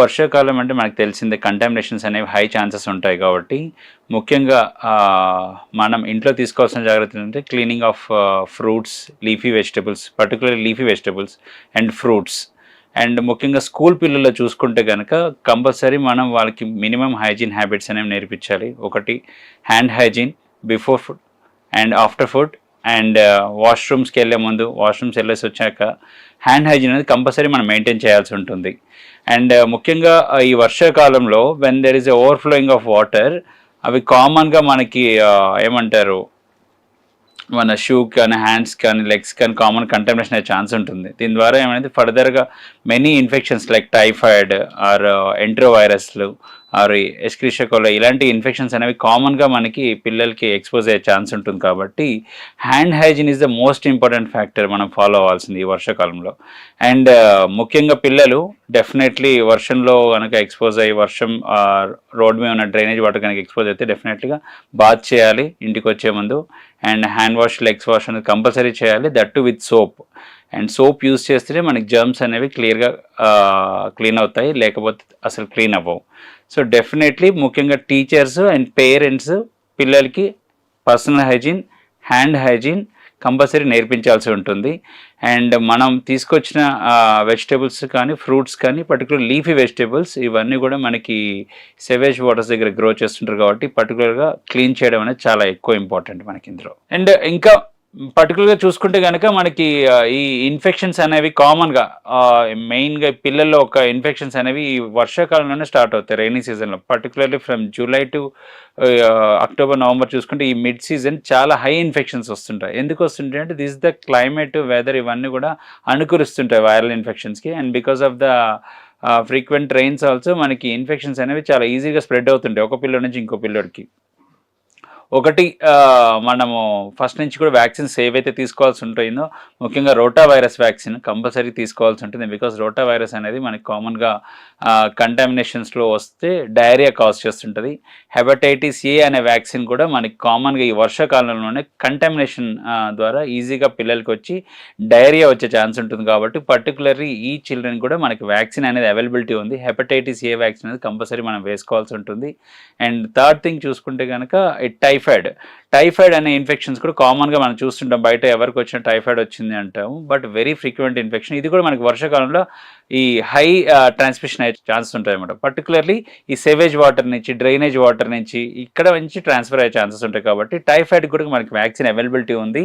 వర్షాకాలం అంటే మనకు తెలిసిందే కంటామినేషన్స్ అనేవి హై ఛాన్సెస్ ఉంటాయి కాబట్టి ముఖ్యంగా మనం ఇంట్లో తీసుకోవాల్సిన జాగ్రత్తలు అంటే cleaning of fruits leafy vegetables particular leafy vegetables and fruits and ముఖ్యంగా స్కూల్ పిల్లల్లో చూసుకుంటే కనుక కంపల్సరీ మనం వాళ్ళకి మినిమం హైజీన్ హ్యాబిట్స్ అనేవి నేర్పించాలి. ఒకటి hand hygiene before food and after food and వాష్రూమ్స్కి వెళ్ళే ముందు వాష్రూమ్స్ వెళ్ళేసి వచ్చాక హ్యాండ్ హైజీన్ అనేది కంపల్సరీ మనం మెయింటైన్ చేయాల్సి ఉంటుంది. అండ్ ముఖ్యంగా ఈ వర్షాకాలంలో when there is a overflowing of water అవి కామన్గా మనకి ఏమంటారు మన షూ కానీ హ్యాండ్స్ కానీ లెగ్స్ కానీ కామన్ కంటామినేషన్ అయ్యే ఛాన్స్ ఉంటుంది. దీని ద్వారా ఏమైంది ఫర్దర్గా many infections like typhoid or intro వైరస్లు ఆర్ ఎస్క్రిషకోలో ఇలాంటి ఇన్ఫెక్షన్స్ అనేవి కామన్గా మనకి పిల్లలకి ఎక్స్పోజ్ అయ్యే ఛాన్స్ ఉంటుంది కాబట్టి hand hygiene is the most important factor మనం ఫాలో అవ్వాల్సింది ఈ వర్షాకాలంలో. అండ్ uh, ముఖ్యంగా పిల్లలు డెఫినెట్లీ వర్షంలో కనుక ఎక్స్పోజ్ అయ్యి వర్షం రోడ్ మీద ఉన్న డ్రైనేజ్ వాటర్ కనుక ఎక్స్పోజ్ అయితే డెఫినెట్లీగా బాత్ చేయాలి ఇంటికి వచ్చే ముందు. And hand wash legs wash అనేది కంపల్సరీ చేయాలి that too with soap and soap use చేస్తేనే మనకి జర్మ్స్ అనేవి క్లియర్గా క్లీన్ అవుతాయి. లేకపోతే అసలు క్లీన్ అవ్వవు. సో డెఫినెట్లీ ముఖ్యంగా టీచర్స్ అండ్ పేరెంట్స్ పిల్లలకి personal hygiene hand hygiene compulsory నేర్పించాల్సి ఉంటుంది. అండ్ మనం తీసుకొచ్చిన వెజిటేబుల్స్ కానీ ఫ్రూట్స్ కానీ పర్టికులర్ లీఫీ వెజిటేబుల్స్ ఇవన్నీ కూడా మనకి సెవేజ్ వాటర్స్ దగ్గర గ్రో చేస్తుంటారు కాబట్టి పర్టికులర్గా క్లీన్ చేయడం అనేది చాలా ఎక్కువ ఇంపార్టెంట్ మనకి ఇందులో. అండ్ ఇంకా పర్టికులర్గా చూసుకుంటే కనుక మనకి ఈ ఇన్ఫెక్షన్స్ అనేవి కామన్గా మెయిన్గా పిల్లల్లో ఒక ఇన్ఫెక్షన్స్ అనేవి ఈ వర్షాకాలంలోనే స్టార్ట్ అవుతాయి రైనీ సీజన్లో particularly from July to October November చూసుకుంటే ఈ మిడ్ సీజన్ చాలా హై ఇన్ఫెక్షన్స్ వస్తుంటాయి. ఎందుకు వస్తుంటాయి అంటే దిస్ ద క్లైమేట్ వెదర్ ఇవన్నీ కూడా అనుకరిస్తుంటాయి viral ఇన్ఫెక్షన్స్కి and because of the frequent trains also మనకి ఇన్ఫెక్షన్స్ అనేవి చాలా ఈజీగా స్ప్రెడ్ అవుతుంటాయి ఒక పిల్లడి నుంచి ఇంకో పిల్లడికి. ఒకటి మనము ఫస్ట్ నుంచి కూడా వ్యాక్సిన్స్ ఏవైతే తీసుకోవాల్సి ఉంటుందో ముఖ్యంగా రోటా వైరస్ వ్యాక్సిన్ కంపల్సరీ తీసుకోవాల్సి ఉంటుంది. బికాస్ రోటా వైరస్ అనేది మనకి కామన్గా కంటామినేషన్స్లో వస్తే డయేరియా కాజ్ చేస్తుంటుంది. హెపటైటిస్ ఏ అనే వ్యాక్సిన్ కూడా మనకి కామన్గా ఈ వర్షాకాలంలోనే కంటామినేషన్ ద్వారా ఈజీగా పిల్లలకి వచ్చి డయేరియా వచ్చే ఛాన్స్ ఉంటుంది కాబట్టి పర్టికులర్లీ ఈ చిల్డ్రన్ కూడా మనకి వ్యాక్సిన్ అనేది అవైలబిలిటీ ఉంది. హెపటైటిస్ ఏ వ్యాక్సిన్ అనేది కంపల్సరీ మనం వేసుకోవాల్సి ఉంటుంది. అండ్ థర్డ్ థింగ్ చూసుకుంటే కనుక ఈ టైఫాయిడ్. టైఫాయిడ్ అనే ఇన్ఫెక్షన్స్ కూడా కామన్గా మనం చూస్తుంటాం. బయట ఎవరికి వచ్చిన టైఫాయిడ్ వచ్చింది అంటాము. But very frequent infection. ఇది కూడా మనకి వర్షాకాలంలో ఈ హై ట్రాన్స్మిషన్ అయ్యే ఛాన్సెస్ ఉంటాయి అన్నమాట. పర్టికులర్లీ ఈ సేవేజ్ వాటర్ నుంచి డ్రైనేజ్ వాటర్ నుంచి ఇక్కడ నుంచి ట్రాన్స్ఫర్ అయ్యే ఛాన్సెస్ ఉంటాయి కాబట్టి టైఫాయిడ్ కూడా మనకి వ్యాక్సిన్ అవైలబిలిటీ ఉంది.